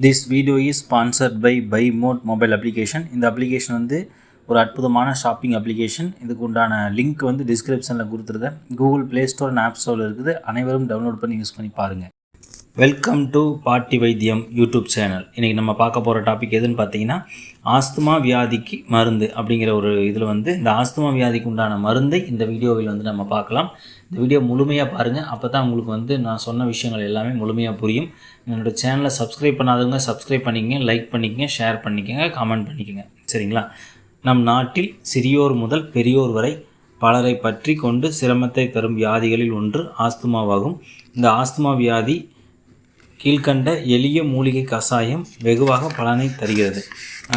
This video is sponsored by by mod mobile application இந்த application வந்து ஒரு அற்புதமான ஷாப்பிங் அப்ளிகேஷன் இதுக்கு உண்டான லிங்க் வந்து டிஸ்கிரிப்ஷனில் கொடுத்துருக்கேன். Google play store and app ஸ்டோரில் இருக்குது. அனைவரும் டவுன்லோட் பண்ணி யூஸ் பண்ணி பாருங்கள் வெல்கம் டு பாட்டி வைத்தியம் யூடியூப் சேனல் இன்றைக்கி நம்ம பார்க்க போகிற டாபிக் எதுன்னு பார்த்தீங்கன்னா ஆஸ்துமா வியாதிக்கு மருந்து அப்படிங்கிற ஒரு இதில் வந்து இந்த ஆஸ்துமா வியாதிக்கு உண்டான மருந்தை இந்த வீடியோவில் வந்து நம்ம பார்க்கலாம். இந்த வீடியோ முழுமையாக பாருங்கள் அப்போ தான் உங்களுக்கு வந்து நான் சொன்ன விஷயங்கள் எல்லாமே முழுமையாக புரியும். என்னோடய சேனலை சப்ஸ்கிரைப் பண்ணாதவங்க சப்ஸ்கிரைப் பண்ணிக்கங்க லைக் பண்ணிக்கங்க ஷேர் பண்ணிக்கங்க கமெண்ட் பண்ணிக்கங்க. சரிங்களா? நம் நாட்டில் சிறியோர் முதல் பெரியோர் வரை பலரை பற்றி கொண்டு சிரமத்தை தரும் வியாதிகளில் ஒன்று ஆஸ்துமாவாகும். இந்த ஆஸ்துமா வியாதி கீழ்கண்ட எளிய மூலிகை கஷாயம் வெகுவாக பலனை தருகிறது.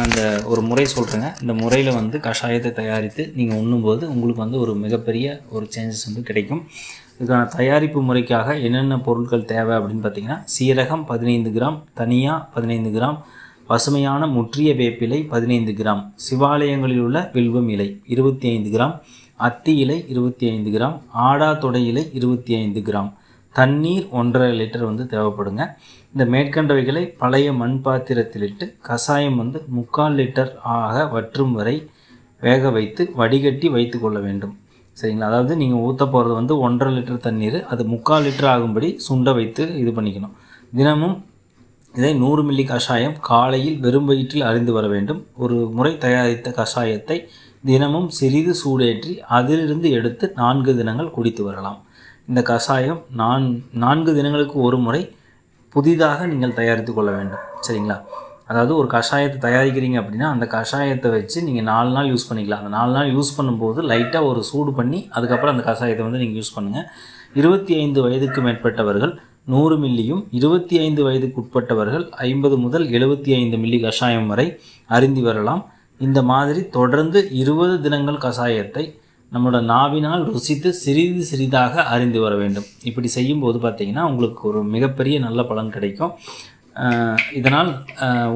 அந்த ஒரு முறை சொல்கிறேங்க இந்த முறையில் வந்து கஷாயத்தை தயாரித்து நீங்கள் உண்ணும்போது உங்களுக்கு வந்து ஒரு மிகப்பெரிய ஒரு சேஞ்சஸ் வந்து கிடைக்கும். இதுக்கான தயாரிப்பு முறைக்காக என்னென்ன பொருட்கள் தேவை அப்படின்னு பார்த்தீங்கன்னா சீரகம் பதினைந்து கிராம் தனியா பதினைந்து கிராம் பசுமையான முற்றிய வேப்பிலை பதினைந்து கிராம் சிவாலயங்களில் உள்ள வில்வம் இலை இருபத்தி ஐந்து கிராம் அத்தி இலை இருபத்தி ஐந்து கிராம் ஆடா தொடை இலை இருபத்தி ஐந்து கிராம். தண்ணீர் ஒன்றரை லிட்டர் வந்து தேவைப்படுங்க. இந்த மேற்கண்டவைகளை பழைய மண் பாத்திரத்தில் இட்டு கஷாயம் வந்து முக்கால் லிட்டர் ஆக வற்றும் வரை வேக வைத்து வடிகட்டி வைத்து கொள்ள வேண்டும். சரிங்களா? அதாவது நீங்கள் ஊற்ற போகிறது வந்து ஒன்றரை லிட்டர் தண்ணீர் அது முக்கால் லிட்டர் ஆகும்படி சுண்ட வைத்து இது பண்ணிக்கணும். தினமும் இதை நூறு மில்லி கஷாயம் காலையில் வெறும் வயிற்றில் அறிந்து வர வேண்டும். ஒரு முறை தயாரித்த கஷாயத்தை தினமும் சிறிது சூடேற்றி அதிலிருந்து எடுத்து நான்கு தினங்கள் குடித்து வரலாம். இந்த கஷாயம் நான் நான்கு தினங்களுக்கு ஒரு முறை புதிதாக நீங்கள் தயாரித்து கொள்ள வேண்டும். சரிங்களா? அதாவது ஒரு கஷாயத்தை தயாரிக்கிறீங்க அப்படின்னா அந்த கஷாயத்தை வச்சு நீங்கள் நாலு நாள் யூஸ் பண்ணிக்கலாம். அந்த நாலு நாள் யூஸ் பண்ணும்போது லைட்டாக ஒரு சூடு பண்ணி அதுக்கப்புறம் அந்த கஷாயத்தை வந்து நீங்கள் யூஸ் பண்ணுங்கள் இருபத்தி ஐந்து வயதுக்கு மேற்பட்டவர்கள் நூறு மில்லியும் இருபத்தி ஐந்து வயதுக்கு உட்பட்டவர்கள் ஐம்பது முதல் எழுபத்தி ஐந்து மில்லி கஷாயம் வரை அருந்தி வரலாம். இந்த மாதிரி தொடர்ந்து இருபது தினங்கள் கஷாயத்தை நம்மளோட நாவினால் ருசித்து சிறிது சிறிதாக அறிந்து வர வேண்டும். இப்படி செய்யும்போது பார்த்திங்கன்னா உங்களுக்கு ஒரு மிகப்பெரிய நல்ல பலன் கிடைக்கும். இதனால்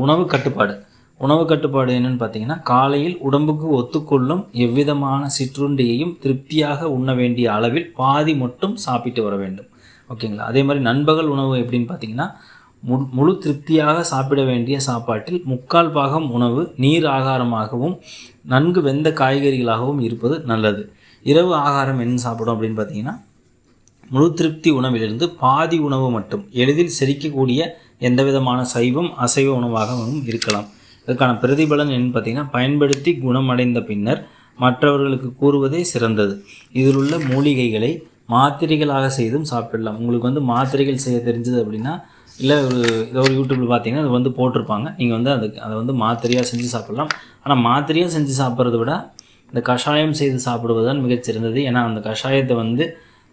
உணவு கட்டுப்பாடு. உணவு கட்டுப்பாடு என்னென்னு பார்த்தீங்கன்னா காலையில் உடம்புக்கு ஒத்துக்கொள்ளும் எவ்விதமான சிற்றுண்டியையும் திருப்தியாக உண்ண வேண்டிய அளவில் பாதி மட்டும் சாப்பிட்டு வர வேண்டும். ஓகேங்களா? அதே மாதிரி நண்பகல் உணவு எப்படின்னு பார்த்தீங்கன்னா முழு திருப்தியாக சாப்பிட வேண்டிய சாப்பாட்டில் முக்கால் பாகம் உணவு நீர் ஆகாரமாகவும் நன்கு வெந்த காய்கறிகளாகவும் இருப்பது நல்லது. இரவு ஆகாரம் என்ன சாப்பிடும் அப்படின்னு பார்த்தீங்கன்னா முழு திருப்தி உணவிலிருந்து பாதி உணவு மட்டும் எளிதில் செரிக்கக்கூடிய எந்த விதமான சைவம் அசைவ உணவாகவும் இருக்கலாம். இதற்கான பிரதிபலன் என்னன்னு பார்த்தீங்கன்னா பயன்படுத்தி குணமடைந்த பின்னர் மற்றவர்களுக்கு கூறுவதே சிறந்தது. இதில் உள்ள மூலிகைகளை மாத்திரைகளாக செய்தும் சாப்பிடலாம். உங்களுக்கு வந்து மாத்திரைகள் செய்ய தெரிஞ்சது அப்படின்னா இல்லை ஒரு ஏதோ ஒரு யூடியூப்பில் பார்த்தீங்கன்னா அது வந்து போட்டிருப்பாங்க. நீங்கள் வந்து அதுக்கு அதை வந்து மாத்திரையாக செஞ்சு சாப்பிட்லாம். ஆனால் மாத்திரையாக செஞ்சு சாப்பிட்றத விட இந்த கஷாயம் செய்து சாப்பிடுவது தான் மிகச்சிறந்தது ஏன்னா அந்த கஷாயத்தை வந்து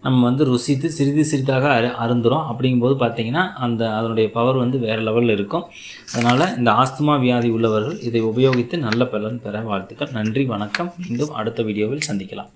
நம்ம வந்து ருசித்து சிறிது சிறிதாக அரு அருந்துரும் அப்படிங்கும்போது பார்த்திங்கன்னா அந்த அதனுடைய பவர் வந்து வேறு லெவலில் இருக்கும். அதனால் இந்த ஆஸ்துமா வியாதி உள்ளவர்கள் இதை உபயோகித்து நல்ல பலன் பெற வாழ்த்துக்கள். நன்றி வணக்கம். மீண்டும் அடுத்த வீடியோவில் சந்திக்கலாம்.